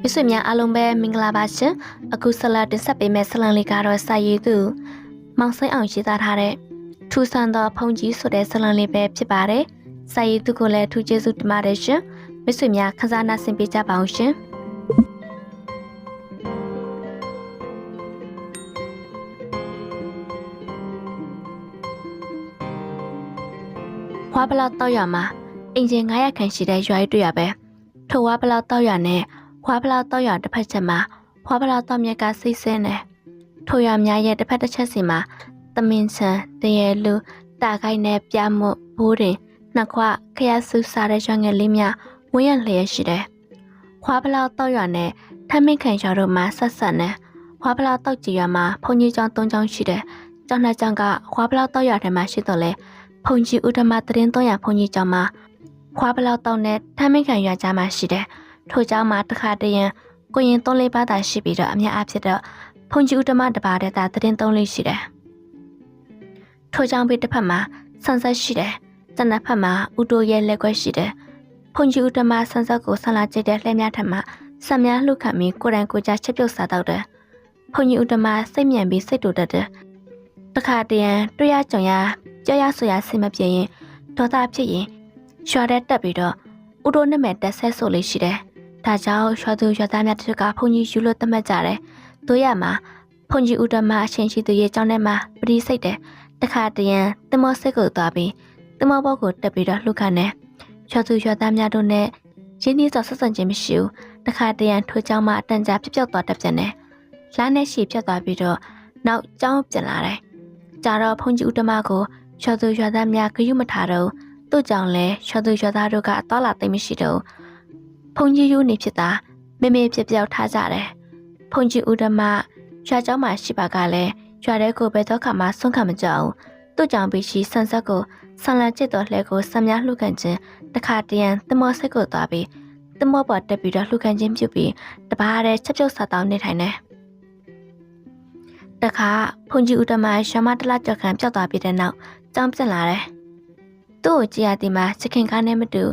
မိတ်ဆွေများအားလုံးပဲမင်္ဂလာပါရှင်အခုဆက်လက်တင်ဆက်ပေးမယ့်ဆလန်လေးကတော့စာရေးသူမောင်စိမ့်အောင်ရေးသားထားတဲ့ထူဆန်သောဖုန်ကြီးဆိုတဲ့ဆလန်လေးပဲဖြစ်ပါတယ်စာရေးသူကိုလည်းထူးကျေးဇူးတင်ပါတယ်ရှင်မိတ်ဆွေများခန်းစားနာဆင်ပေးကြပါအောင်ရှင်ဝါပလောက်တော့ရမှာအင်ဂျင်900ခန့်ရှိတဲ့ရွာရေးတွေ့ရပဲ ထိုဝါပလောက်တော့ရနဲ့ခွာဖလာတော့ရတစ်ဖက်ချက်မှာခွာဖလာတော့မြက်ကစိတ်ဆင်းတယ်ထိုရများရဲ့တစ်ဖက်တစ်ချက်စီမှာသမင်ချန်တရေလူတာခိုက်နဲ့ပြမှုဘိုးတင်နှစ်ခွခရဆူစားတဲ့ရွှငယ်လေးများဝင်းရလျက်ရှိတယ်ခွာဖလာတော့ရနဲ့ထမင်းခံရတို့မှာဆက်ဆက်နဲ့ခွာဖလာတော့ကြည်ရမှာဘုံကြီးကျောင်း၃ကျောင်းရှိတယ်ကျောင်းနှစ်ကျောင်းကခွာဖလာတော့ရထဲမှာရှိတော့လေဘုံကြီးဥဒမတရင်၃ရဘုံကြီးကျောင်းမှာ ခွာဖလာတော့နဲ့ထမင်းခံရကြမှာရှိတယ်ထို့ကြောင့်မှတခါတရံကိုရင်သုံးလေးပါးသာရှိပြီးတော့အများအဖြစ်တော့ဖုန်ကြီးဥတ္တမတစ်ပါးတည်းသာသတင်းသုံးလေးရှိတယ်။ထို့ကြောင့်ပြီးတစ်ဖက်မှာဆန်ဆက်ရှိတယ်။ကျန်တဲ့ဖက်မှာဥတိုရဲ့လက်ကွက်ရှိတယ်။ဖုန်ကြီးဥတ္တမဆန်ဆက်ကိုဆန်လာကျတဲ့လှဲများထက်မှာဆံများလှုပ်ခတ်ပြီးကိုယ်တိုင်ကိုယ်ကြချက်ပြုတ်စားတော့တယ်။ဖုန်ကြီးဥတ္တမစိတ်မြန်ပြီးစိတ်တူတတ်တယ်။တခါတရံတွေ့ရကြုံရကြောက်ရဆိုရဆင်မပြေရင်ဒေါသဖြစ်ရင် ရွာတဲ့တက်ပြီးတော့ဥတိုနဲ့မဲ့တက်ဆက်ဆိုလေးရှိတယ်။ဒါကြောင့်ရွှေသူရွှေသားများတို့ကဘုန်းကြီးယူလို့သတ်မှတ်ကြတယ်။တို့ရမှာဘုန်းကြီးဥဒ္ဓမအချင်းရှိသူရဲ့ကြောင်းထဲမှာပရိစိတ်တယ်။တခါတရံတမောစိတ်ကိုသွားပြီးတမောဘောကိုတက်ပြီးတော့လှုပ်ခတ်နေ။ရွှေသူရွှေသားများတို့နဲ့ရင်းနှီးစွာဆက်ဆံခြင်းမရှိဘူး။တခါတရံထိုးကြောင်းမှအတန်ကြာပြပြောက်သွားတတ်ပြန်တယ်။လားနဲ့ရှည်ပြတ်သွားပြီးတော့နောက်ကြောင်းပြန်လာတယ်။ကြာတော့ဘုန်းကြီးဥဒ္ဓမကိုရွှေသူရွှေသားများဂရုမထားတော့ သူ့ကြောင့်လဲရွှေသူရွှေသားတို့ကအတော်လာသိမ့်မရှိတော့ ဖုန်ကြီးယူနေဖြစ်တာမေမေဖြစ်ပြောက်ထားကြတယ်။ဖုန်ကြီးဦးဓမ္မရွာเจ้าမှာရှိပါကလည်းရွာတဲ့ကိုပဲတော့ခါမှဆုံးခံမကြအောင်သူ့ကြောင့်ပြီးရှိဆန်ဆက်ကိုဆန်လာကျစ်တော်လှဲကိုဆံများလှုပ်ကန်ခြင်းတခါတရံတမောစိတ်ကိုသွားပြီးတမောပေါ်တက်ပြီးတော့လှုပ်ကန်ခြင်းပြုပြီးတပားတဲ့ချက်ပြုတ်စားတောင်းနေထိုင်တယ်။တခါဖုန်ကြီးဦးဓမ္မရွာမတလားကြောက်ခံပြောက်သွားပြီးတဲ့နောက်ကြောင်းပြက်လာတယ်။ သူ့ကိုကြည်ရသည်မှာစခင်ကားနဲ့မတူ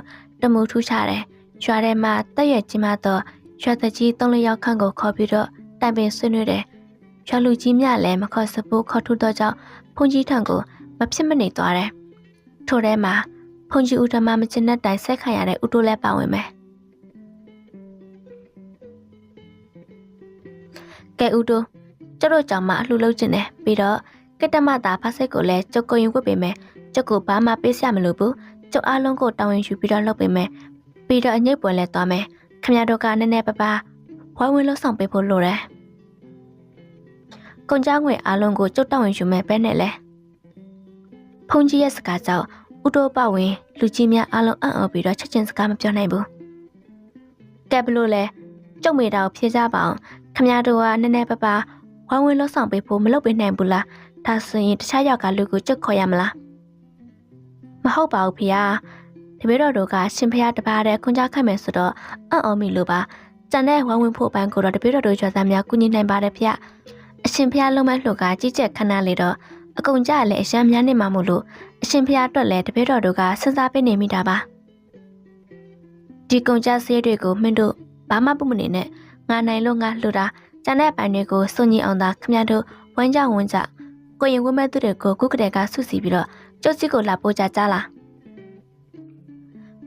တမူထူးချတယ်။ရွာထဲမှာတက်ရွက်ကြီးမှတော့ရွာသက်ကြီးသုံးလေးယောက်ခန့်ကိုခေါ်ပြီးတော့တိုင်ပင်ဆွေးနွေးတယ်။ရွာလူကြီးများလည်းမခေါ်စဖို့ခေါ်ထုတ်တော့ကြောင့်ဖုန်ကြီးထံကိုမဖြစ်မနေသွားတယ်။ထိုထဲမှာဖုန်ကြီးဦးဓမ္မမချင်တဲ့တိုင်ဆက်ခံရတဲ့ဦးတိုးလည်းပါဝင်မယ်။ကဲဦးတိုးကျတို့ကြောင့်မှအလှလုပ်ခြင်းတယ်ပြီးတော့ကတ္တမတာဖတ်စိတ်ကိုလည်းကျုပ်ကိုရင်ဝတ်ပေးမယ်။ ကျုပ်ကိုဘာမှပေးစရာမလိုဘူး။ကျုပ်အားလုံးကိုတောင်းရင်ယူပြီးတော့လုပ်ပေးမယ်။ပြီးတော့အညိတ်ပွဲလဲသွားမယ်ခမရတို့ကနည်းနည်းပါးပါဝိုင်းဝန်းလှဆောင်ပေးဖို့လိုတယ်ကုန်ကြငွေအားလုံးကိုကျုပ်တောင်းဝင်ယူမယ်ပဲနဲ့လဲဖုန်ကြီးရဲ့စကားကြောင့်ဥတိုပဝင်လူကြီးများအားလုံးအံ့ဩပြီးတော့ချက်ချင်းစကားမပြောနိုင်ဘူးကဲဘလို့လဲကျုပ်မေတာကိုဖြေကြပါအောင်ခမရတို့ကနည်းနည်းပါးပါဝိုင်းဝန်းလှဆောင်ပေးဖို့မလုပ်ပေးနိုင်ဘူးလားဒါဆိုရင်တခြားယောက်ကလူကိုကျုပ်ခေါ်ရမလား မဟုတ်ပါဘူးဖေဟာတပည့်တော်တို့ကရှင်ဖျားတပါးတဲ့ခွန်ကြခတ်မယ်ဆိုတော့အံ့ဩမိလို့ပါကျန်တဲ့ဝမ်းဝင်ဖို့ပန်းကိုတော့တပည့်တော်တို့ကျော်သားများကုညီနိုင်ပါတယ်ဖေအရှင်ဖျားလုံးမဲ့လှုပ်ကကြီးကျက်ခဏလေးတော့အကုန်ကြလည်းအရှမ်းများနေမှာမို့လို့အရှင်ဖျားအတွက်လည်းတပည့်တော်တို့ကစဉ်းစားပေးနေမိတာပါဒီကုန်ကြဆေးတွေကိုမင်းတို့ဘာမှပုမနေနဲ့ငါနိုင်လို့ငါလှူတာကျန်တဲ့ပန်းတွေကိုစွန့်ညင်အောင်သာခမရတို့ဝမ်းကြဝမ်းကြကိုရင်ဝမ်းမဲ့သူတွေကိုကုကတဲ့ကဆုစီပြီးတော့ ကျုပ်စီကိုလာပို့ကြကြလား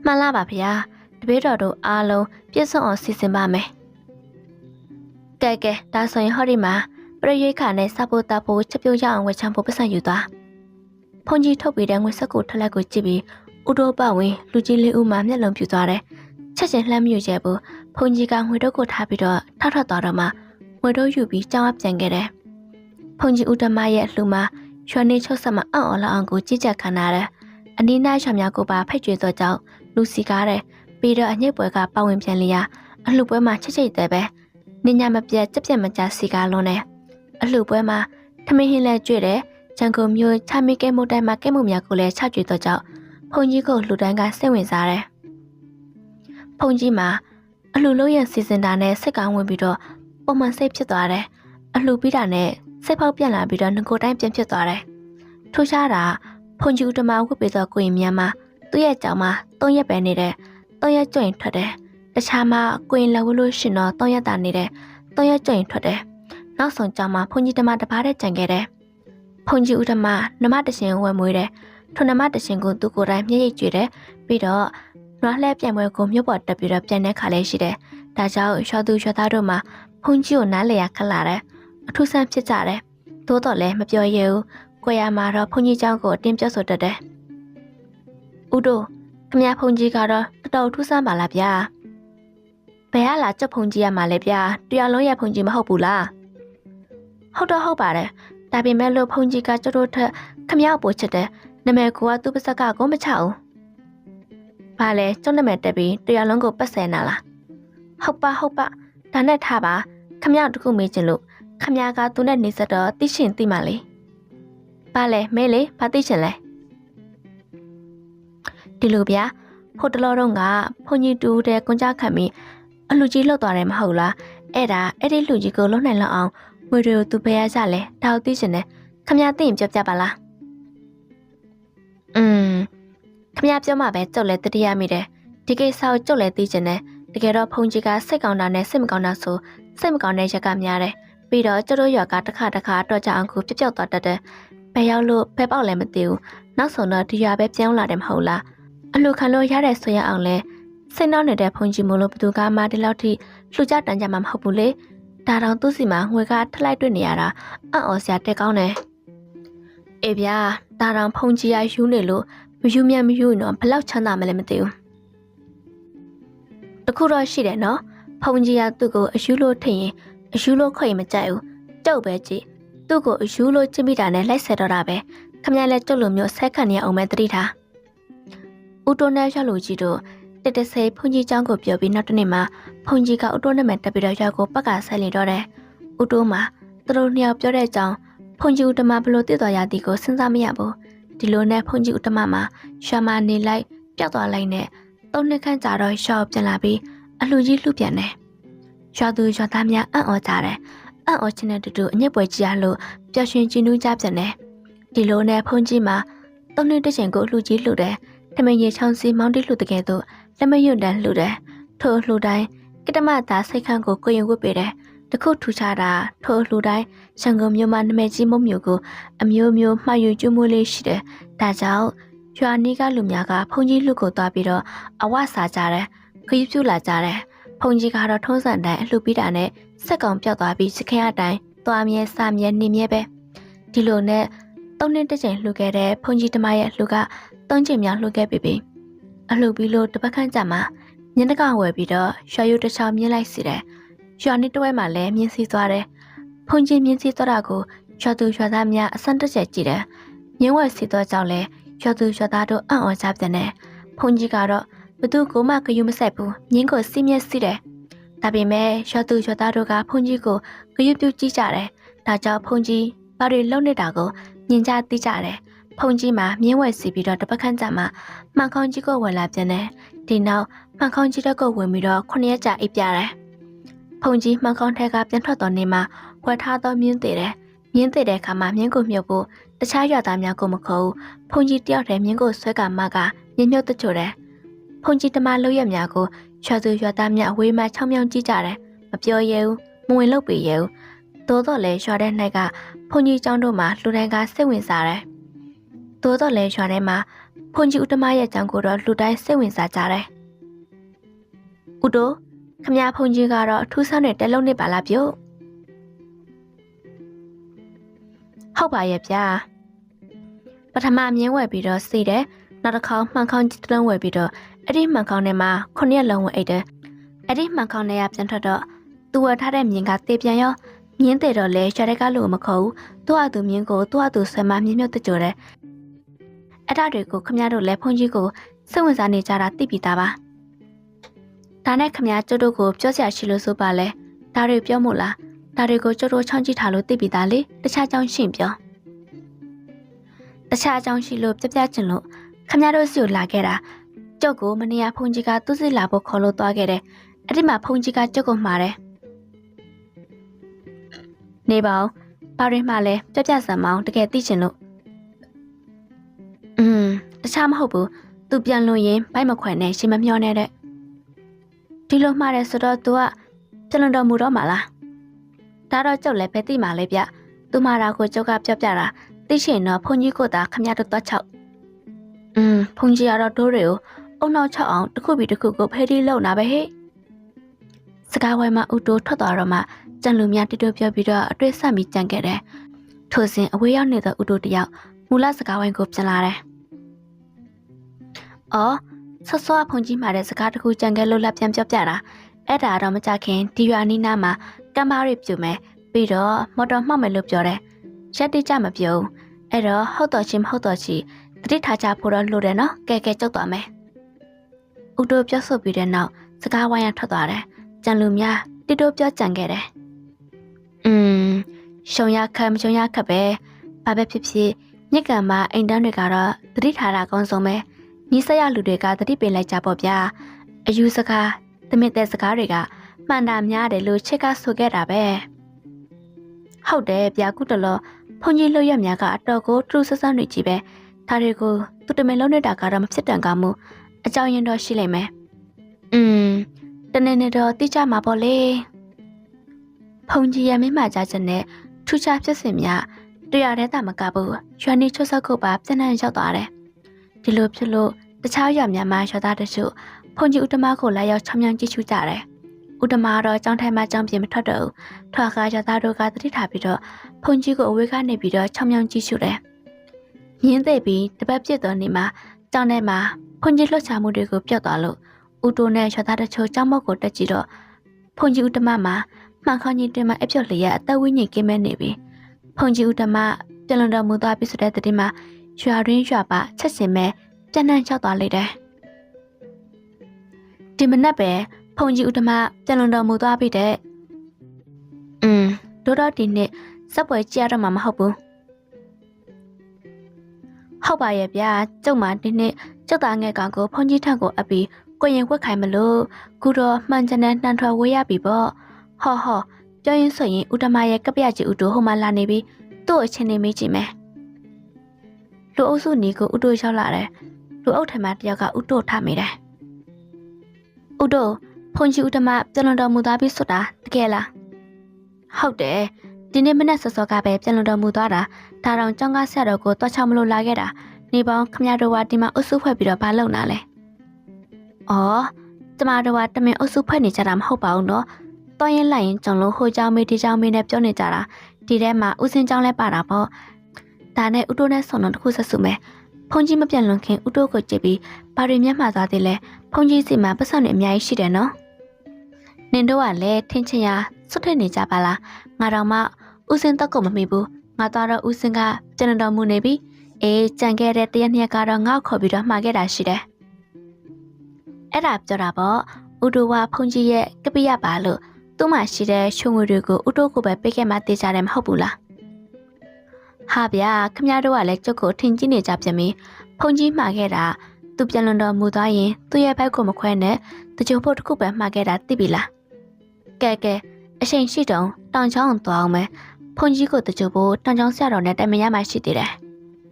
မှန်လားပါဗျာတပည့်တော်တို့အားလုံးပြည့်စုံအောင်စီစဉ်ပါမယ်ကဲကဲဒါဆိုရင်ဟောဒီမှာပရိရိခါနဲ့စဖို့တာဖို့ချက်ပြုတ်ရအောင်ဝယ်ချမ်းဖို့ပတ်စံယူသွားဖုန်ကြီးထုတ်ပြီးတဲ့ငွေဆက်ကိုထလက်ကိုကြည့်ပြီးဥတော်ပဝင်လူကြီးလေးဦးမှမျက်လုံးပြူသွားတယ်ချက်ချင်းလှမ်းမြူကျဲဘူးဖုန်ကြီးကငွေတော့ကိုထားပြီးတော့ထောက်ထွက်သွားတော့မှငွေတော့ယူပြီးကြောင်းအပြန်ခဲ့တယ်ဖုန်ကြီးဥဒမရဲ့အလှမှာ ရွှေနေချုပ်ဆက်မှာအံ့ဩလာအောင်ကိုကြည့်ချက်ခံရတယ်အနီးနားချောင်များကိုပါဖိတ်ကြွေသောကြောင့်လူစီကားတဲ့ပြီးတော့အညစ်ပွဲကပဝင်ပြန်လျာအလှပွဲမှာချိတ်ချိတ်တဲ့ပဲနင်ညာမပြတ်ကြက်ပြက်မကြစီကားလုံးနဲ့အလှပွဲမှာထမင်းဟင်းလဲကျွေ့တဲ့ဂျန်ကုန်မျိုးချမိကဲမို့တိုင်းမှာကဲမှုများကိုလည်းချကျွေတော့ကြောင့်ဖုန်ကြီးကိုလှူဒန်းကစိတ်ဝင်စားတယ်ဖုန်ကြီးမှာအလှလုံးရဲ့စီစဉ်တာနဲ့စိတ်ကောင်းဝင်ပြီးတော့ပုံမှန်စိတ်ဖြစ်သွားတယ်အလှပြီးတာနဲ့ စိတ်ပေါက်ပြန်လာပြီးတော့ငကိုတိုင်းပြန်ဖြစ်သွားတယ်ထူးခြားတာဖုန်ကြီးဦးတမဝတ်ပြီးတော့ကိုရင်မြန်မှာသူ့ရဲ့ကြောင်မှာ၃ရက်ပဲနေတဲ့၃ရက်ကျွင်ထွက်တယ်တခြားမှာကိုရင်လက်ဝလို့ရှင်တော့တောင်းရတာနေတယ်တောင်းရကြိမ်ထွက်တယ်နောက်ဆုံးကြောင်မှာဖုန်ကြီးတမတပားတဲ့ကြံခဲ့တယ်ဖုန်ကြီးဦးဓမ္မနမတရှင်ဝယ်မွေးတယ်ထွန်းနမတရှင်ကိုသူကိုယ်တိုင်မျက်ရည်ကြွေတယ်ပြီးတော့နွားလှဲပြန်ပွဲကိုမြို့ပေါ်တက်ပြီးတော့ပြန်တဲ့ခါလေးရှိတယ်ဒါကြောင့်ရွှေသူရွှေသားတို့မှာဖုန်ကြီးကိုနားလေရခက်လာတယ် အထူးဆန်းဖြစ်ကြတယ်သို့တော်လည်းမပြောရဘူးကိုရမှာတော့ဖုန်ကြီးเจ้าကိုအတင်းပြောဆိုတတ်တယ်ဦးတို့ခမရဖုန်ကြီးကတော့တော်တော်ထူးဆန်းပါလားဗျာဘယ်ဟာလာကြက်ဖုန်ကြီးရမှာလဲဗျာတရားလုံးရဖုန်ကြီးမဟုတ်ဘူးလားဟုတ်တော့ဟုတ်ပါတယ်ဒါပေမဲ့လို့ဖုန်ကြီးကကျတို့ထက်ခမရပိုချစ်တယ်နာမည်ကသူ့ပါစကကိုမချဘူးဘာလဲကျုံနာမည်တက်ပြီးတရားလုံးကိုပတ်ဆယ်နာလားဟုတ်ပါဟုတ်ပါဒါနဲ့ထားပါခမရတခုမေးချင်လို့ ခမရကသူနဲ့နေစတော့သိရှင်သိမှလေဘာလဲမဲလေဘာသိရှင်လဲဒီလိုဗျာဟိုတလောတော့ကဖုန်ကြီးတူတဲ့ကွန်ကြခံပြီးအလူကြီးလှုပ်သွားတယ်မဟုတ်လားအဲ့ဒါအဲ့ဒီလူကြီးကိုလုံးနိုင်လောက်အောင်ငွေတွေကိုသူပေးရကြလဲဒါကိုသိရှင်တယ်ခမရသိရင်ပြောပြပါလားอืมခမရပြောမှပဲကြုတ်လဲတတိယမိတယ်ဒီကိစ္စကိုကြုတ်လဲသိချင်တယ်တကယ်တော့ဖုန်ကြီးကစိတ်ကောင်းတာနဲ့စိတ်မကောင်းတာဆိုစိတ်မကောင်းတဲ့ရက်ကများတယ် ပြီးတော့ကျတို့ရွာကတစ်ခါတစ်ခါတော့ကြအောင်ကိုပြပြောက်သွားတတ်တယ်ဘယ်ရောက်လို့ဘယ်ပေါက်လဲမသိဘူးနောက်ဆုံးတော့ဒီရွာပဲပြောင်းလာတယ်မဟုတ်လားအလူခံလို့ရတဲ့ဆွေရအောင်လဲစိတ်နှောက်နေတဲ့ဖုန်ကြီးမို့လို့ဘသူကမှဒီလောက်ထိလှူကြတန်ကြမှာမဟုတ်ဘူးလေဒါတောင်သူ့စီမှာငွေကထလိုက်တွေ့နေရတာအံ့ဩစရာတက်ကောင်းတယ်အေးဗျာဒါတောင်ဖုန်ကြီးရယူနေလို့မယူမြတ်မယူရင်တော့ဘလောက်ချမ်းသာမလဲမသိဘူးတခုတော့ရှိတယ်နော်ဖုန်ကြီးကသူ့ကိုအယူလို့ထင်ရင် အယူလို့ခွေမကြိုက်ဘူးကြောက်ပဲကြည့်သူ့ကိုအယူလို့ချစ်မိတာနဲ့လိုက်ဆက်တော့တာပဲခမရလဲကျုပ်လိုမျိုးဆက်ခံနေအောင်ပဲတတိထားဦးတိုးနဲ့ရောက်လို့ကြီးတို့တက်တဆိဖုန်ကြီးเจ้าကိုပြောပြီးနောက်တစ်နေ့မှာဖုန်ကြီးကဦးတိုးနဲ့မှတက်ပြီးတော့ရောက်ကိုပက်ကဆက်လင်တော့တယ်ဦးတိုးမှာသူတို့နှစ်ယောက်ပြောတဲ့အကြောင်းဖုန်ကြီးဦးတမဘလို့တည်တော်ရသည်ကိုစဉ်းစားမရဘူးဒီလိုနဲ့ဖုန်ကြီးဦးတမမှာရွာမနေလိုက်ပြောက်သွားလိုက်နဲ့သုံးနှစ်ခန့်ကြာတော့ရှော့ပြန်လာပြီးအလှကြီးလှူပြန်တယ် ရွာသူရွာသားများအံ့ဩကြတယ်အံ့ဩခြင်းနဲ့တူတူအညစ်ပွဲကြီးရလို့ပျော်ရွှင်ကြည်နူးကြပြန်တယ်ဒီလိုနဲ့ဖုန်ကြီးမှာသုံးနှစ်တစ်ချိန်ကိုလှူကြီးလှူတယ်ထမင်းကြီးချောင်းစီမောင်းတိလှူတကယ်တော့လက်မရွတ်တန်းလှူတယ်ထို့လှူတိုင်းကတမသားစိတ်ခန့်ကိုကိုရင်ဝတ်ပေးတယ်တခုထူခြားတာထို့လှူတိုင်းရန်ကုန်မြို့မှာနမဲကြီးမုံမျိုးကိုအမျိုးမျိုးမှတ်ယူကျွမှုလေးရှိတယ်ဒါကြောင့်ရွာနီးကလူများကဖုန်ကြီးလူကိုသွားပြီးတော့အဝစားကြတယ်ခရီးပြူလာကြတယ် ဖုန်ကြီးကတော့ထုံးစံတိုင်းအလှပြီးတာနဲ့စက်ကောင်ပြောက်သွားပြီးစခင်အတိုင်းသွားမြဲစမြဲနေမြဲပဲဒီလိုနဲ့သုံးနှစ်တစ်ချိန်လှူခဲ့တဲ့ဖုန်ကြီးတမရဲ့လှူကသုံးချိန်မြောက်လှူခဲ့ပြီပြီအလှပြီးလို့တပတ်ခန့်ကြာမှညနေကဝယ်ပြီးတော့ရွှေရုပ်တစ်ချောင်းမြင်လိုက်စီတယ်ရွာနှစ်တွဲမှာလည်းမြင်စီသွားတယ်ဖုန်ကြီးမြင်စီသွားတာကိုရွာသူရွာသားများအဆန်းတက်ချက်ကြည့်တယ်မြင်းဝက်စီသွားကြောင်းလဲရွာသူရွာသားတို့အံ့ဩကြပြန်တယ်ဖုန်ကြီးကတော့ ဘသူကိုမှဂယုမဆက်ဘူးမြင်းကိုစီးမျက်စီတယ်ဒါပေမဲ့ရွာသူရွာသားတို့ကဖုန်ကြီးကိုဂယုပြုကြည့်ကြတယ်ဒါကြောင့်ဖုန်ကြီးဘာတွေလုပ်နေတာကိုမြင်ကြသိကြတယ်ဖုန်ကြီးမှာမြင်းဝက်စီပြီးတော့တပတ်ခန့်ကြာမှမှန်ခေါင်းကြီးကိုဝယ်လာပြန်တယ်ဒီနောက်မှန်ခေါင်းကြီးတက်ကိုဝင်ပြီးတော့ခုနှစ်ရက်ကြာအိပ်ပြတယ်ဖုန်ကြီးမှန်ခေါင်းထက်ကပြန်ထွက်တော်နေမှာဝယ်ထားသောမြင်းသေးတယ်မြင်းသေးတဲ့အခါမှာမြင်းကိုမြုပ်ဖို့တခြားရွာသားများကိုမခေါ်ဘူးဖုန်ကြီးတယောက်တည်းမြင်းကိုဆွဲကမှကမြင်းမြုပ်တချို့တယ် ဖုန်ကြီးတမလို့ရများကိုရွာသူရွာသားများအဝေးမှချောင်းမြောင်းကြည့်ကြတယ်မပြောရဲဘူးမဝင်လို့ပေရဲဘူးသို့တော့လေရွာတဲ့၌ကဖုန်ကြီးကျောင်းတို့မှာလူတိုင်းကစိတ်ဝင်စားတယ်သို့တော့လေရွာထဲမှာဖုန်ကြီးဦးတမရဲ့ကျောင်းကိုတော့လူတိုင်းစိတ်ဝင်စားကြတယ်ဦးတို့ခမရဖုန်ကြီးကတော့အထူးဆန်းတဲ့တက်လုံးနေပါလားပြုတ်ဟုတ်ပါရဲ့ဗျာပထမမြင်းဝယ်ပြီးတော့စီတယ်နောက်တစ်ခါမှန်ခေါင်းကြီးတစ်လုံးဝယ်ပြီးတော့ အဲ့ဒီမှန်ခေါင်းထဲမှာခုနှစ်ရက်လုံးဝင်အိတ်တယ်အဲ့ဒီမှန်ခေါင်းထဲကပြန်ထွက်တော့သူဝယ်ထားတဲ့မြင်းကတေးပြန်ရောမြင်းတဲ့တော့လဲရှာတဲ့ကလူမခေါ်ဘူးသူ့အတူမြင်းကိုသူ့အတူဆွဲမမြင်းမြုပ်တကြိုတယ်အဲ့ဒါတွေကိုခမရတို့လဲဖုန်ကြီးကိုစိတ်ဝင်စားနေကြတာသိပြီးသားပါဒါနဲ့ခမရကျုပ်တို့ကိုပြောစရာရှိလို့ဆိုပါလဲဒါတွေပြောမို့လားဒါတွေကိုကျုပ်တို့ချောင်းကြည့်ထားလို့သိပြီးသားလေတခြားကြောင်းရှင်းပြောတခြားကြောင်းရှိလို့ပြပြချင်လို့ခမရတို့စီကိုလာခဲ့တာ ကျုပ်ကိုမနေရဖုန်ကြီးကသူ့စီလာဖို့ခေါ်လို့သွားခဲ့တယ်အဲ့ဒီမှာဖုန်ကြီးကကျုပ်ကိုမှားတယ်နေပါဦးဘာတွေမှလဲပြပြဆံမအောင်တကယ်သိချင်လို့อืมတခြားမဟုတ်ဘူးသူပြန်လို့ရင်ဘိုက်မခွဲနဲ့ရှင်မမျောနဲ့တဲ့ ဒီလိုမှားတယ်ဆိုတော့ तू ကကျလွန်တော်မူတော့မှာလားဒါတော့ကျုပ်လည်းပဲသိမှာလေဗျသူမှားတာကိုကျုပ်ကပြောပြတာသိချင်တော့ဘုန်းကြီးကိုသာခမရတို့တော့ချောက်อืมဘုန်းကြီးကတော့တို့တွေကို အုံနောက်ချောက်အောင်တစ်ခုပြီးတစ်ခုကိုဖဲတီးလုံနာပဲဟဲ့စကားဝဲမှာဥတိုးထွက်သွားတော့မှကျန်လူများတိတိုးပြောပြီးတော့အတွေ့ဆက်ပြီးကြံခဲ့တယ်ထိုစဉ်အဝေးရောက်နေတဲ့ဥတိုးတယောက်မူလစကားဝိုင်းကိုပြန်လာတယ်အော်ဆော့ဆော့ဖုန်ကြီးမှာတဲ့စကားတစ်ခုကြံခဲ့လို့လက်ပြန်ပြောပြတာအဲ့ဒါတော့မကြခင်ဒီရွာနီးနားမှာကမ်ဘာရီပြူမယ်ပြီးတော့မော်တော်မှောက်မယ်လို့ပြောတယ်ရက်တိကြမပြုံးအဲ့တော့ဟုတ်တော်ချင်းမဟုတ်တော်ချီတတိထားချဖို့တော့လိုတယ်နော်ကဲကဲကြောက်သွားမယ် ဥတိုပြောဆိုပြီးတဲ့နောက်စကားဝိုင်းရထွက်သွားတယ်ကြံလူများတိတိုးပြောကြံခဲ့တယ်อืมရှုံရခတ်မရှုံရခတ်ပဲဘာပဲဖြစ်ဖြစ်ညက်ကံမှာအိမ်တန်းတွေကတော့တတိထားတာကောင်းဆုံးပဲညီဆက်ရလူတွေကတတိပင်လိုက်ကြပေါ့ဗျာအယူစကားတမင်တဲ့စကားတွေကမှန်တာများတယ်လို့ချစ်ကဆိုခဲ့တာပဲဟုတ်တယ်ဗျာကုတလောဖုန်ကြီးလွတ်ရများကအတော်ကိုထူးဆဆန်းနေကြီးပဲဒါတွေကိုသူတမင်လုံးနေတာကတော့မဖြစ်တန်ကမှု အကြောင်းရင်းတော့ရှိလိမ့်မယ်อืมတနေ့နေ့တော့တိကျမှာပေါ့လေဖုန်ကြီးရမင်းမှကြားချက်နဲ့ထူးခြားဖြစ်စဉ်များတွေ့ရတဲ့တာမကဘူးရွှန်နေချွတ်ဆက်ခုပါပြန်နှံ့ရောက်သွားတယ်ဒီလိုဖြစ်လို့တခြားရွာများမှာရွာသားတချို့ဖုန်ကြီးဥတမကိုလာရောက်ချောင်းချောင်းကြည့်ရှုကြတယ်ဥတမကတော့ကြောင်းထိုင်မှကြောင်းပြင်မထွက်တော့ဘူးထွာခါရွာသားတို့ကတတိထားပြီးတော့ဖုန်ကြီးကိုအဝေးကနေပြီးတော့ချောင်းချောင်းကြည့်ရှုတယ်မြင်းသိပြီးတပတ်ပြစ်တော်နေမှာကြောင်းထဲမှာ ဖုန်ကြီးလှုပ်ရှားမှုတွေကိုပြတ်သွားလို့ဦးတိုနဲ့ရွာသားတချို့ကြောင်းမောက်ကိုတက်ကြည့်တော့ဖုန်ကြီးဥတမမှာမှန်ခေါင်းကြီးတင်မှာအပြုတ်လျက်အသက်ဝိညာဉ်ကင်းမဲ့နေပြီဖုန်ကြီးဥတမပြန်လွန်တော်မူသွားပြီဆိုတဲ့တတိမှာရွာရင်းရွာပါချက်စင်မဲ့ပြန်နှံ့ချောက်သွားလိုက်တယ်ဒီမနက်ပဲဖုန်ကြီးဥတမပြန်လွန်တော်မူသွားပြီတဲ့อืมတို့တော့ဒီနေ့စက်ပွဲကြည့်ရတော့မှာမဟုတ်ဘူး ဟုတ်ပါရဲ့ဗျာကျုပ်မဒီနေ့ကျုပ်သားငယ်ကောင်ကိုဖုန်ကြီးထံကိုအပ်ပြီးကိုရင်ဝက်ခိုင်မလို့ခုတော့မှန်ချန်တဲ့နှံထွက်ဝေးရပြီပေါ့ဟောဟောပြောရင်ဆိုရင်ဥတမရဲ့ကပ္ပယကြီးဥတိုဟိုမှာလာနေပြီးသူ့အချင်းနေမေးကြည့်မယ်လူအုပ်စုနီကိုဥတိုရောက်လာတယ်လူအုပ်ထမတယောက်ကဥတိုထားမိတယ်ဥတိုဖုန်ကြီးဥတမပြန်လွန်တော်မူသွားပြီဆိုတာတကယ်လားဟုတ်တယ် ဒီနေ့မနက်စောစောကပဲပြန်လွန်တော်မူသွားတာဒါတောင်ကျောင်းကဆက်တော်ကိုတွားချောင်းမလို့လာခဲ့တာနေပေါင်းခမရတော်ကဒီမှာအုပ်စုဖွဲ့ပြီးတော့ဘာလုပ်နာလဲ။အော်ကျမတို့ကတမင်အုပ်စုဖွဲ့နေကြတာမဟုတ်ပါဘူးနော်။တွားရင်လိုက်ရင်ကျွန်တော်ဟိုเจ้าမေးဒီเจ้าမေးနဲ့ပြောနေကြတာဒီထဲမှာဦးစင်းเจ้าလဲပါတာပေါ့။ဒါနဲ့ဥတိုနဲ့ဆုံတော်တစ်ခုဆက်စုမယ်။ဖုန်ကြီးမပြတ်လွန်ခင်ဥတိုကိုကြည့်ပြီးဘာတွေမျက်မှသွားသေးလဲ။ဖုန်ကြီးစီမှာပတ်စံတွေအများကြီးရှိတယ်နော်။နင်တို့ကလည်းထင်းချင်ရစွတ်ထက်နေကြပါလား။ငါတော့မှ ဦးစင်းတော့ကိုမမိဘူး။ငါတော့ဦးစင်းကကျွန်တော်မူနေပြီ။အေးကြံခဲ့တဲ့တရက်နှစ်ရက်ကတော့ငါ့ခေါ်ပြီးတော့မှာခဲ့တာရှိတယ်။အဲ့ဒါပြောတာပေါ့။ဥတိုဝဖုန်ကြီးရဲ့ကပိယပါလို့သူ့မှာရှိတဲ့ရှုံငွေတွေကိုဥတိုကိုပဲပေးခဲ့မှတေးကြတယ်မဟုတ်ဘူးလား။ဟာဗျာခမရတို့ကလည်းကျုပ်ကိုထင်ကြီးနေကြပြန်ပြီ။ဖုန်ကြီးမှာခဲ့တာသူပြန်လွန်တော်မူသွားရင်သူ့ရဲ့ဘက်ကိုမခွဲနဲ့တကြိုဖို့တစ်ခုပဲမှာခဲ့တာသိပြီလား။ကဲကဲအချိန်ရှိတုံတောင်ချောင်းသွားအောင်မယ်။ ဖုန်ကြီးကိုတကြိုဖို့တောင်ချောင်းဆရာတော်နဲ့တိုင်မရမှရှိသေးတယ်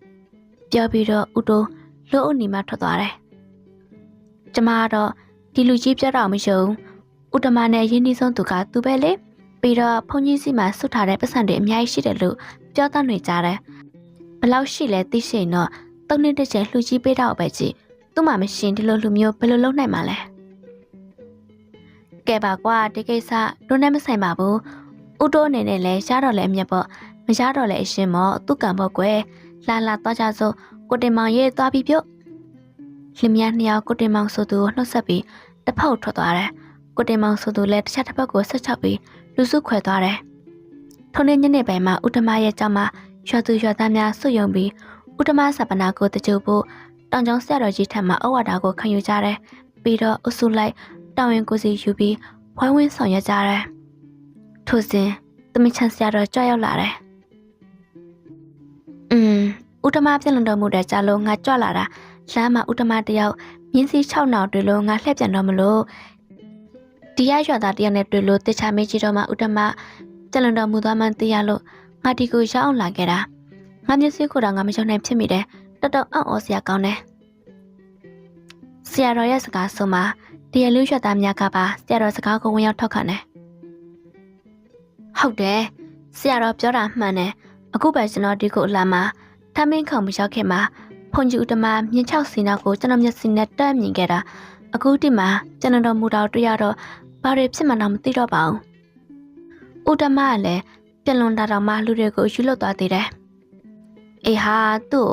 ။ပြောပြီးတော့ဥတိုလို့အုပ်နီမှထွက်သွားတယ်။ကျမကတော့ဒီလူကြီးပြတ်တော့မယုံဥတမနဲ့ရင်းနှီးဆုံးသူကသူပဲလေပြီးတော့ဖုန်ကြီးစီမှာဆွတ်ထားတဲ့ပတ်စံတွေအများကြီးရှိတယ်လို့ပြောတတ်နေကြတယ်။ဘလောက်ရှိလဲသိရှိရင်တော့သုံးနှစ်တစ်ချိန်လှူကြီးပေးတော့ပဲကြည့်သူ့မှာမရှင်ဒီလိုလူမျိုးဘယ်လိုလုပ်နိုင်မှာလဲ။ကဲပါကွာဒီကိစ္စတို့နဲ့မဆိုင်ပါဘူး။ ဥတိုးအနေနဲ့လည်းရတော့လည်းအမြတ်ပေါ့မရတော့လည်းအရှင်မော့သူ့ကံပေါ့ကွယ်လာလာတော့ကြစို့ကိုတင်မောင်ရေးသွားပြီးပြုတ်လင်မယားနှစ်ယောက်ကိုတင်မောင်ဆိုသူကိုနှုတ်ဆက်ပြီးတစ်ဖက်ထွက်သွားတယ်ကိုတင်မောင်ဆိုသူလည်းတစ်ချက်တစ်ဖက်ကိုဆက်ချပြီးလူစုခွဲသွားတယ်ထုံးနေညနေပိုင်းမှာဥတမရဲ့ကြောင့်မှရွာသူရွာသားများဆွယုံပြီးဥတမစပနာကိုတကြိုဖို့တောင်ကျောင်းဆရာတော်ကြီးထံမှအဝါဒါကိုခံယူကြတယ်ပြီးတော့အုပ်စုလိုက်တောင်ရင်ကိုစီယူပြီးဝိုင်းဝန်းဆောင်ရွက်ကြတယ် ထို့စဉ်သမီးချန်ဆရာတော်ကြွရောက်လာတယ်อืมဥတမပြည့်လွန်တော်မူတဲ့ကြာလို့ငါကြွလာတာလမ်းမှာဥတမတယောက်မြင်းစီ6နောက်တွေ့လို့ငါလှည့်ပြန်တော့မလို့ဒီရရွာသားတယောက်နဲ့တွေ့လို့တခြားမေးကြည့်တော့မှဥတမပြည့်လွန်တော်မူသွားမှသိရလို့ငါဒီကိုရောက်အောင်လာခဲ့တာငါမျက်စိကိုတော့ငါမယုံနိုင်ဖြစ်မိတယ်တော်တော်အံ့ဩစရာကောင်းတယ်ဆရာတော်ရဲ့စကားဆိုမှာတရားလူရွက်သားများကပါဆရာတော်စကားကိုဝင်ရောက်ထောက်ခံတယ် ဟုတ်တယ်ဆရာတော်ပြောတာမှန်တယ်အခုပဲကျွန်တော်ဒီကိုအလာမှာထမင်းခုံမရောက်ခင်မှာဖုန်ကြီးဥတမမြင်းချောက်စီနာကိုကျွန်တော်မျက်စိနဲ့တက်မြင်ခဲ့တာအခုဒီမှာကျွန်တော်မူတော်တွေ့ရတော့ဘာတွေဖြစ်မှန်းတော့မသိတော့ပါဘူးဥတမကလည်းပြလွန်တာတော်မှလူတွေကိုယူလွတ်သွားသေးတယ်အေးဟာသူ့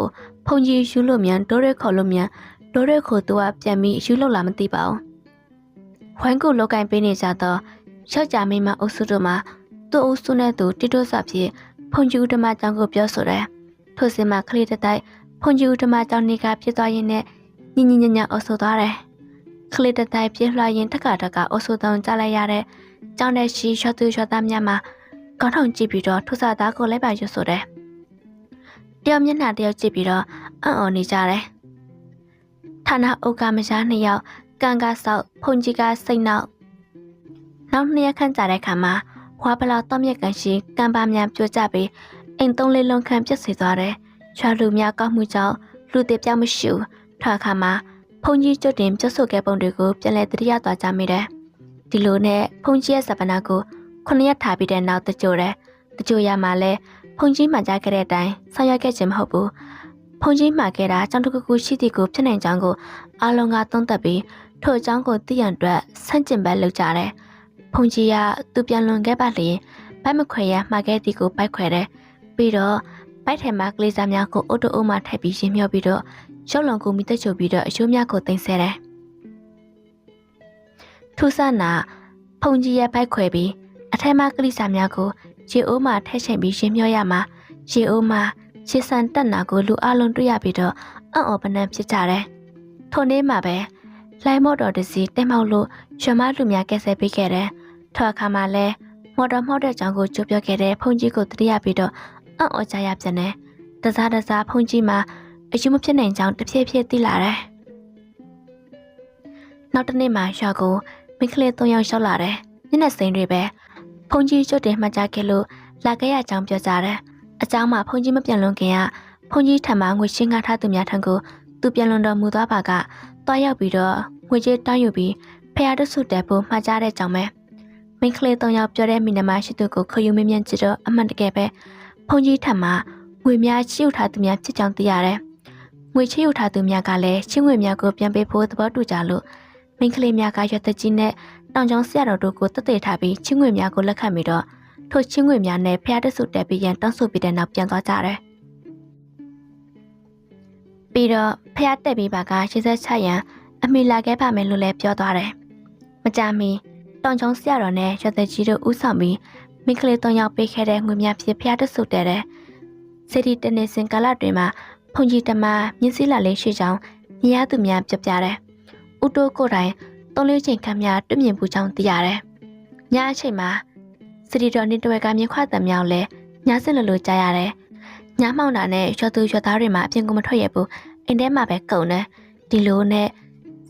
ဖုန်ကြီးယူလို့မြန်တိုးရဲခေါ်လို့မြန်တိုးရဲခေါ်သူကပြန်ပြီးယူလို့လာမသိပါဘူးဝိုင်းကိုလောက်ကင်ပေးနေကြတော့ယောက်ျားမိန်းမအုပ်စုတို့မှာ သူ့အုပ်စုနဲ့သူတိတိုးစဖြစ်ဖုန်ကြီးဥတမအကြောင်းကိုပြောဆိုတယ်ထို့စင်မှာကလေးတစ်တိုက်ဖုန်ကြီးဥတမအကြောင်းနေကဖြစ်သွားရင်နဲ့ညင်ညင်ညင်ညအုပ်ဆိုသွားတယ်ကလေးတစ်တိုက်ပြည့်လွှာရင်တက်ကတကအုပ်ဆိုတောင်းကြားလိုက်ရတဲ့ကျောင်းတဲ့ရှိရွှတ်သူရွှတ်သားများမှာကောင်းထောင်ကြည့်ပြီးတော့ထိုးစားသားကိုလိုက်ပါရွတ်ဆိုတယ်တယောက်မျက်နှာတယောက်ကြည့်ပြီးတော့အံ့ဩနေကြတယ်ဌာနဥက္ကမရှားနှစ်ယောက်ကံကဆောက်ဖုန်ကြီးကစိတ်နောက်နောက်နှစ်ရက်ခန့်ကြာတဲ့ခါမှာ ဝါပလာတော့မြက်ကန်ရှိကံပါများပြိုကျပြီးအိမ်သုံးလေးလုံးခန့်ပြည့်စေသွားတယ်။ချွာလူများကောက်မှုကြောင့်လူတွေပြောင်းမရှိဘူး။ထွာခါမှာဖုန်ကြီးကျွတ်တင်ပြတ်ဆို့ခဲ့ပုံတွေကိုပြန်လည်တရိယာသွားကြမိတယ်။ဒီလိုနဲ့ဖုန်ကြီးရဲ့စပနာကိုခုနှစ်ရက်ထားပြီးတဲ့နောက်တကြိုတယ်။တကြိုရမှာလဲဖုန်ကြီးမှကြားခဲ့တဲ့အတိုင်းဆောင်ရွက်ခဲ့ခြင်းမဟုတ်ဘူး။ဖုန်ကြီးမှခဲ့တာကြောင့်တကူကူရှိသည့်ကိုဖြစ်နိုင်ကြောင်းကိုအားလုံးကသုံးသပ်ပြီးထို့အကြောင်းကိုသိရန်အတွက်ဆန့်ကျင်ဘက်လုပ်ကြတယ်။ ဖုန်ကြီးကသူပြန်လွန်ခဲ့ပါလျင်ဘက်မခွေရမှာခဲ့သည်ကိုပိုက်ခွဲတယ်။ပြီးတော့ပိုက်ထဲမှာကလေးစားများကိုအုတ်တိုးမှထည့်ပြီးရှင်းမြော့ပြီးတော့ရုပ်လုံကိုမိသက်ချုပ်ပြီးတော့အရှိုးများကိုတင်ဆဲတယ်။ထူဆနာဖုန်ကြီးရဲ့ပိုက်ခွဲပြီးအထက်မှာကလေးစားများကိုရေအိုးမှထည့်ချိန်ပြီးရှင်းမြော့ရမှာရေအိုးမှာခြေစံတက်နာကိုလူအလုံးတွေ့ရပြီးတော့အံ့ဩပနံဖြစ်ကြတယ်။ထိုနေ့မှာပဲလိုင်းမော်တော်တစ်စီးတက်မောက်လို့ရွှေမလူများကဲဆဲပေးခဲ့တယ်။ ထိုအခါမှာလဲမော်တော်မှောက်တဲ့ကြောင့်ကိုကြိုးပြောခဲ့တဲ့ဖုန်ကြီးကိုတတိယပြီးတော့အံ့ဩကြရပြန်တယ်။တစားတစားဖုန်ကြီးမှာအယူမဖြစ်နိုင်ကြောင်းတစ်ဖြည်းဖြည်းသိလာတယ်။နောက်တစ်နေ့မှာရွာကိုမိခလေး၃ယောက်ရောက်လာတယ်။မျက်နှာစိမ်တွေပဲဖုန်ကြီးကြွတင်မှတ်ကြခဲ့လို့လာခဲ့ရကြောင်းပြောကြတယ်။အကြောင်းမှာဖုန်ကြီးမပြန်လွန်ခင်ကဖုန်ကြီးထံမှာငွေရှင်းကားထားသူများထံကိုသူပြန်လွန်တော်မူသွားပါကတွားရောက်ပြီးတော့ငွေကြေးတောင်းယူပြီးဖရာတဆုတဲဖို့မှတ်ကြတဲ့ကြောင်းပဲ။ မိန်းကလေး၃ယောက်ပြောတဲ့မိနမရှိသူကိုခယူမင်းမြန်ကြည့်တော့အမှန်တကယ်ပဲဖုန်ကြီးထံမှငွေများချီယူထားသူများဖြစ်ကြောင်းသိရတယ်။ငွေချီယူထားသူများကလည်းချင်းငွေများကိုပြန်ပေးဖို့သဘောတူကြလို့မိန်းကလေးများကရွက်သက်ကြီးနဲ့တောင်ကျောင်းဆရာတော်တို့ကိုတသက်ထားပြီးချင်းငွေများကိုလက်ခံပြီးတော့ထိုချင်းငွေများနဲ့ဖျားတဆုတက်ပြီးရန်တောင်းဆိုပြီးတဲ့နောက်ပြန်သွားကြတယ်။ပြီးတော့ဖျားတက်ပြီးပါကရှေ့ဆက်ချရန်အမိလာခဲ့ပါမယ်လို့လည်းပြောသွားတယ်။မကြမီ တောင်ကျောင်းဆရာတော်နဲ့ရွက်သက်ကြီးတို့ဥဆောင်ပြီးမိန်းကလေး၃ယောက်ပေးခဲ့တဲ့ငွေများဖြစ်ဖျားတဆုတက်တဲ့စီတီတနေစင်ကာလတွင်မှာဖုန်ကြီးတမမြင်းစည်းလာလေးရှိကြောင်းမြင်ရသူများပြပြတယ်။ဦးတိုးကိုယ်တိုင်သုံးလေးချိန်ခန့်များတွေ့မြင်ပူကြောင်းသိရတယ်။ညအချိန်မှာစီတီတော်နေတဝက်ကမြင်ခွတံမြောက်လဲညစစ်လိုလိုကြားရတယ်။ညမောင်တာနဲ့ရွှေသူရွှေသားတွေမှာအပြင်ကမထွက်ရဘူး။အိမ်ထဲမှာပဲကုန်တယ်။ဒီလိုနဲ့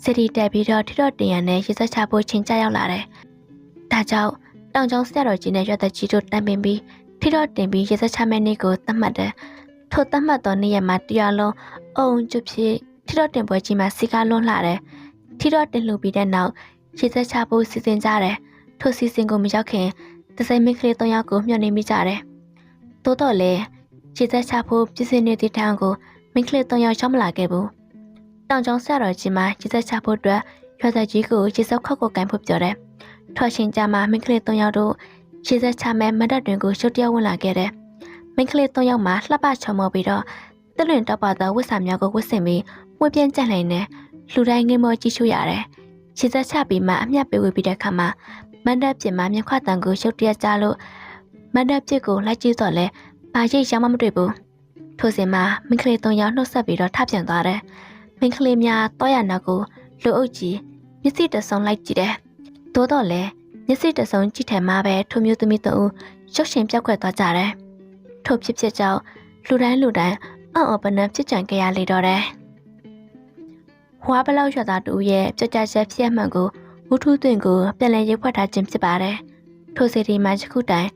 စီတီတက်ပြီးတော့ထိတော့တင်ရနဲ့ရေစက်ချဖို့ချင်းကြရောက်လာတယ်။ဒါကြောင့်တောင်ကျောင်းဆရာတော်ကြီးနဲ့ရွှေသက်ကြီးတို့တန်ပင်ပြီးထိတော့တင်ပြီးရေစက်ချမဲ့နေ့ကိုသတ်မှတ်တယ်။ထိုသတ်မှတ်သောနေ့ရက်မှာတရားလုံးအုံကျွဖြစ်ထိတော့တင်ပွဲကြီးမှာစီကားလွန်းလာတယ်။ထိတော့တင်လူပြီးတဲ့နောက်ရေစက်ချဖို့စီစဉ်ကြတယ်။ထိုစီစဉ်ကိုမရောက်ခင်တစိမ့်မိကလေး၃ယောက်ကိုမျှော်နေမိကြတယ်။သို့တော့လေခြေသက်ချဖို့ပြည်စင်နေတဲ့တောင်ကိုမိကလေး၃ယောက်ရောက်မလာခဲ့ဘူး။ တောင်ကျောင်းဆရာတော်ကြီးမှခြေသက်ချဖို့အတွက်ရွာသားကြီးကိုခြေစောက်ခောက်ကိုကန်ဖို့ပြောတယ်။ထွက်ရှင်ကြမှာမိကလေး၃ယောက်တို့ခြေသက်ချမဲ့မတ်တပ်တွင်ကိုရှုပ်တရဝင်လာခဲ့တယ်။မိကလေး၃ယောက်မှလှပချုံမောပြီးတော့တလွင်တော့ပါသောဝတ်စာများကိုဝတ်ဆင်ပြီးဝှက်ပြန့်ကြက်လိုက်နေလူတိုင်းငင်းမောကြည့်ရှုရတယ်။ခြေသက်ချပြီးမှအမျက်ပေးဝေပြီးတဲ့အခါမှာမန္တပြစ်မှာမြခွတန်ကိုရှုပ်တရက်ကြလို့မန္တပြစ်ကိုလိုက်ကြည့်တော့လဲဘာရိတ်ရောင်းမမတွေ့ဘူးထိုစဉ်မှာမင်းကလေး၃ယောက်နှုတ်ဆက်ပြီးတော့ထပြန်သွားတယ် မင်းကလေးများတော့ရနာကိုလူအုပ်ကြီးမျက်စိတဆုံလိုက်ကြည့်တယ်သို့တော့လဲမျက်စိတဆုံကြည့်တယ်မှာပဲထိုမျိုးသမီးတို့ရုပ်ရှင်ပြောက်ခွက်သွားကြတယ်ထိုဖြစ်ဖြစ်ကြောင့်လူတိုင်းလူတိုင်းအံ့ဩပနံဖြစ်ကြံကြရလေတော့တယ်ဟွာဘလောက်ရွာသားတူရဲ့ကြကြချက်ဖြစ်မှန်ကိုဝုထုသွင်းကိုပြန်လည်ရုပ်ဖွက်ထားခြင်းဖြစ်ပါတယ်။ထိုစီဒီမှာယခုတိုင်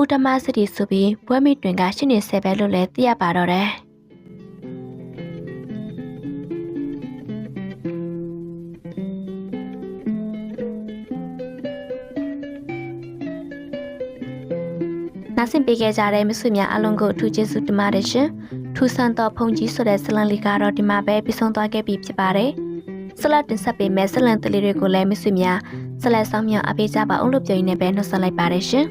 ဥတမစတိဆိုပြီးဘွဲမိတွင်ကရှင်းနေဆဲပဲလို့လည်းသိရပါတော့တယ်။ နားဆင်ပေးခဲ့ကြတဲ့မိတ်ဆွေများအားလုံးကိုအထူးကျေးဇူးတင်ပါတယ်ရှင်ထူဆန်တော်ဖုန်ကြီးဆိုတဲ့ဇလံလေးကတော့ဒီမှာပဲပြီးဆုံးသွားခဲ့ပြီဖြစ်ပါတယ်ဆက်လက်တင်ဆက်ပေးမယ့်ဇလံတလေးတွေကိုလည်းမိတ်ဆွေများဆက်လက်ဆောင်မြောက်အပေးကြပါအောင်လို့ပြောရင်းနဲ့ပဲနှုတ်ဆက်လိုက်ပါတယ်ရှင်